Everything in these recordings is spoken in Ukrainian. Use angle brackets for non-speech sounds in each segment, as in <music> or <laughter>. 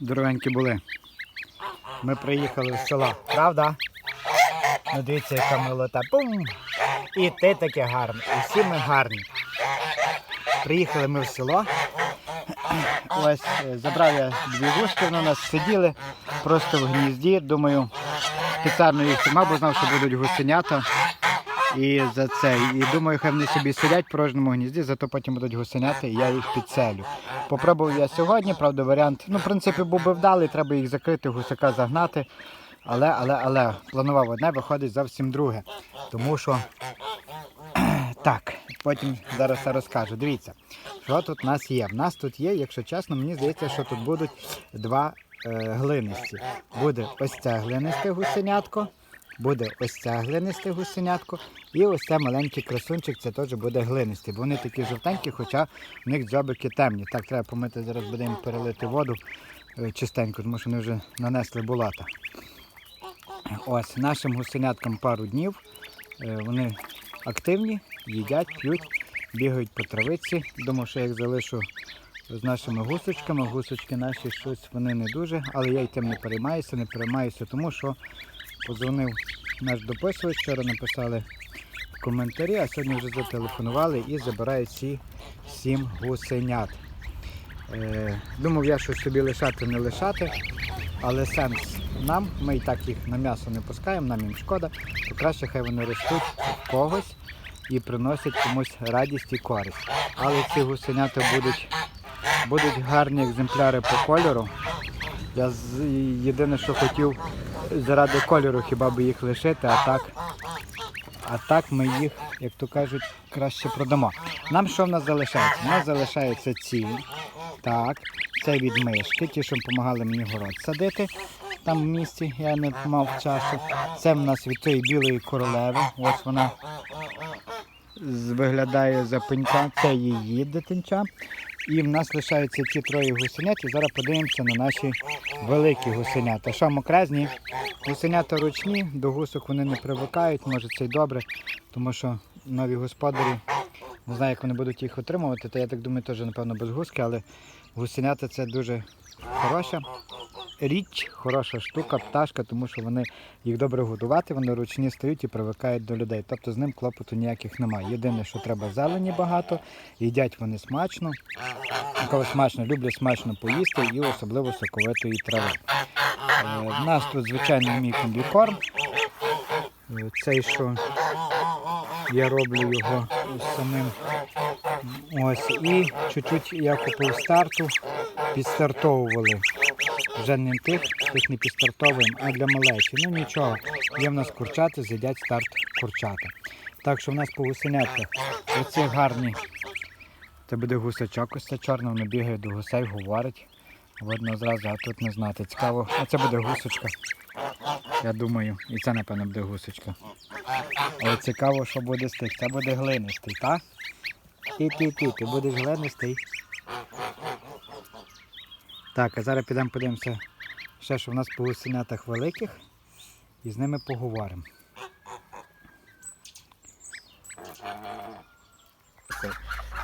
Здоровенькі були. Ми приїхали з села, правда? Ну дивіться, яка милота. Пум! І ти таке гарне, і всі ми гарні. Приїхали ми в село. Ось е, забрав я дві гуски, вони у нас сиділи просто в гнізді. Думаю, спеціально їх тримав, бо знав, що будуть гусенята. І за це. І думаю, хай вони собі сидять в порожньому гнізді, зато потім будуть гусеняти, і я їх підселю. Попробував я сьогодні, правда, варіант. Ну, в принципі, був би вдалий, треба їх закрити, гусака загнати. Але, але, але планував одне, виходить зовсім друге. Тому що <clears throat> так, потім зараз розкажу. Дивіться, що тут у нас є. В нас тут є, якщо чесно, мені здається, що тут будуть два е, глинисті. Буде ось це глинисте гусенятко, буде ось це глинисте гусенятко, і ось це маленький красунчик, це теж буде глинистий. Бо вони такі жовтенькі, хоча в них дзьобики темні. Так, треба помити, зараз будемо перелити воду е, чистенько, тому що вони вже нанесли булата. Ось нашим гусеняткам пару днів. Е, Вони активні, їдять, п'ють, бігають по травиці. Думаю, що я їх залишу з нашими гусочками. Гусочки наші щось вони не дуже, але я й тим не переймаюся, не переймаюся, тому що позвонив наш дописувач, вчора написали в коментарі, а сьогодні вже зателефонували і забирають ці сім гусенят. Е, думав я, що собі лишати, не лишати, але сенс нам, ми і так їх на м'ясо не пускаємо, нам їм шкода, то краще хай вони ростуть в когось і приносять комусь радість і користь. Але ці гусенята будуть, будуть гарні екземпляри по кольору. Я з- єдине, що хотів заради кольору хіба би їх лишити, а так, а так ми їх, як то кажуть, краще продамо. Нам що в нас залишається? У нас залишаються ці. Так, це від мишки, ті, що допомагали мені город садити. Там в місті я не мав часу. Це в нас від цієї білої королеви. Ось вона виглядає за пенька. Це її дитинча. І в нас лишаються ці троє гусенят. І зараз подивимося на наші великі гусенята. Мокразні? Гусенята ручні, до гусок вони не привикають, може це й добре, тому що нові господарі не знаю, як вони будуть їх отримувати, та я так думаю, теж, напевно, без гуски, але гусенята це дуже хороша річ, хороша штука, пташка, тому що вони їх добре годувати, вони ручні стають і привикають до людей. Тобто з ним клопоту ніяких немає. Єдине, що треба зелені багато, їдять вони смачно. Коли смачно, люблять смачно поїсти і особливо соковитої трави. Е, У нас тут звичайний мій комбікорм. Е, Цей, що я роблю його самим. Ось. І чуть-чуть я купив старту, підстартовували. Вже не тих, тих не підстартовуємо, а для малечі. Ну нічого, є в нас курчати, з'їдять старт курчата. Так що в нас по гусенятках оці гарні. Це буде гусачок, ось це чорна, воно бігає до гусей, говорить. Видно зразу, а тут не знати. Цікаво. А це буде гусочка. Я думаю, і це, напевно, буде гусочка. Але цікаво, що буде з тих. Це буде глинистий, так? Ти, ти, ти, ти будеш глинистий. Так, а зараз підемо подивимося ще, що в нас по гусенятах великих. І з ними поговоримо.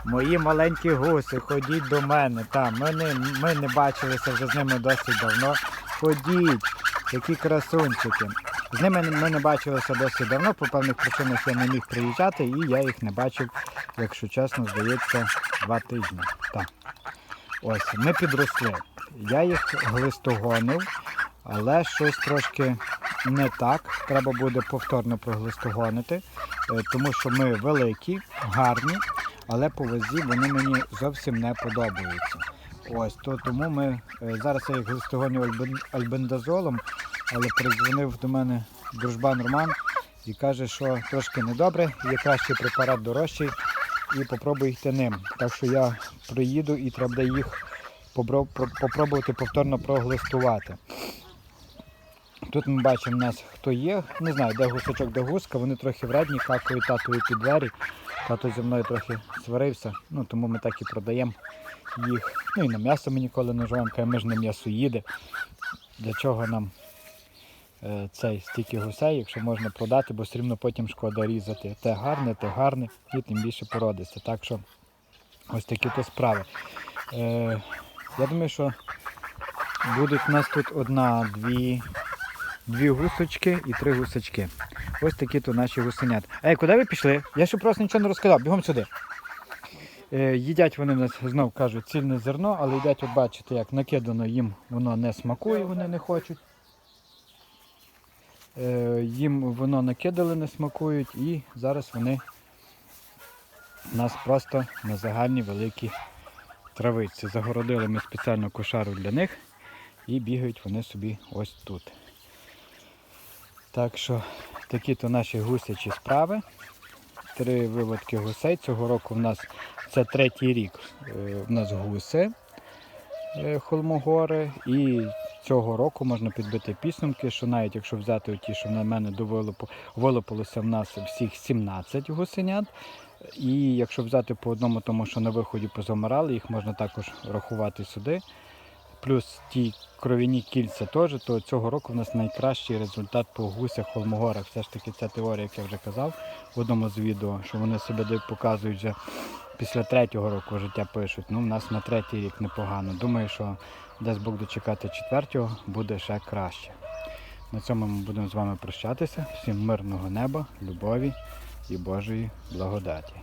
Мої маленькі гуси, ходіть до мене. Та, ми, не, ми не бачилися вже з ними досить давно. Ходіть, які красунчики. З ними ми не бачилися досить давно, по певних причинах я не міг приїжджати і я їх не бачив, якщо чесно, здається, два тижні. Так. Ось, ми підросли. Я їх глистогонив, але щось трошки не так. Треба буде повторно проглистогонити, е, тому що ми великі, гарні, але по вазі вони мені зовсім не подобаються. Ось, то тому ми е, зараз я їх глистогоню альбен- альбендазолом, але передзвонив до мене дружбан Роман і каже, що трошки недобре, є кращий препарат дорожчий, і попробуй йти ним. Так що я приїду і треба їх попробувати повторно проглистувати. Тут ми бачимо нас хто є. Не знаю, де гусачок, де гуска, вони трохи вредні, какають татові під двері. Тато зі мною трохи сварився, ну тому ми так і продаємо їх. Ну і на м'ясо ми ніколи не живемо, каже, ми ж не м'ясо їде. Для чого нам е, цей стільки гусей, якщо можна продати, бо все рівно потім шкода різати. Те гарне, те гарне і тим більше породиться. Так що ось такі то справи. Е, Я думаю, що будуть у нас тут одна, дві, дві гусочки і три гусочки. Ось такі то наші гусенят. Ей, куди ви пішли? Я ще просто нічого не розказав, бігом сюди. Е, їдять вони в нас знов кажуть цільне зерно, але їдять, от бачите, як накидано їм воно не смакує, вони не хочуть. Е, їм воно накидали, не смакують, і зараз вони нас просто на загальній великій травиці. Загородили ми спеціально кошару для них і бігають вони собі ось тут. Так що такі то наші гусячі справи. Три виводки гусей. Цього року в нас це третій рік. У нас гуси е, холмогори. І цього року можна підбити підсумки, що навіть якщо взяти ті, що на мене довилопо, вилопилося в нас всіх 17 гусенят. І якщо взяти по одному, тому що на виході позамирали, їх можна також рахувати сюди. Плюс ті кров'яні кільця теж, то цього року в нас найкращий результат по гусях холмогорах. Все ж таки ця теорія, як я вже казав в одному з відео, що вони себе показують вже після третього року життя пишуть. Ну, в нас на третій рік непогано. Думаю, що десь Бог дочекати четвертого буде ще краще. На цьому ми будемо з вами прощатися. Всім мирного неба, любові і Божої благодаті.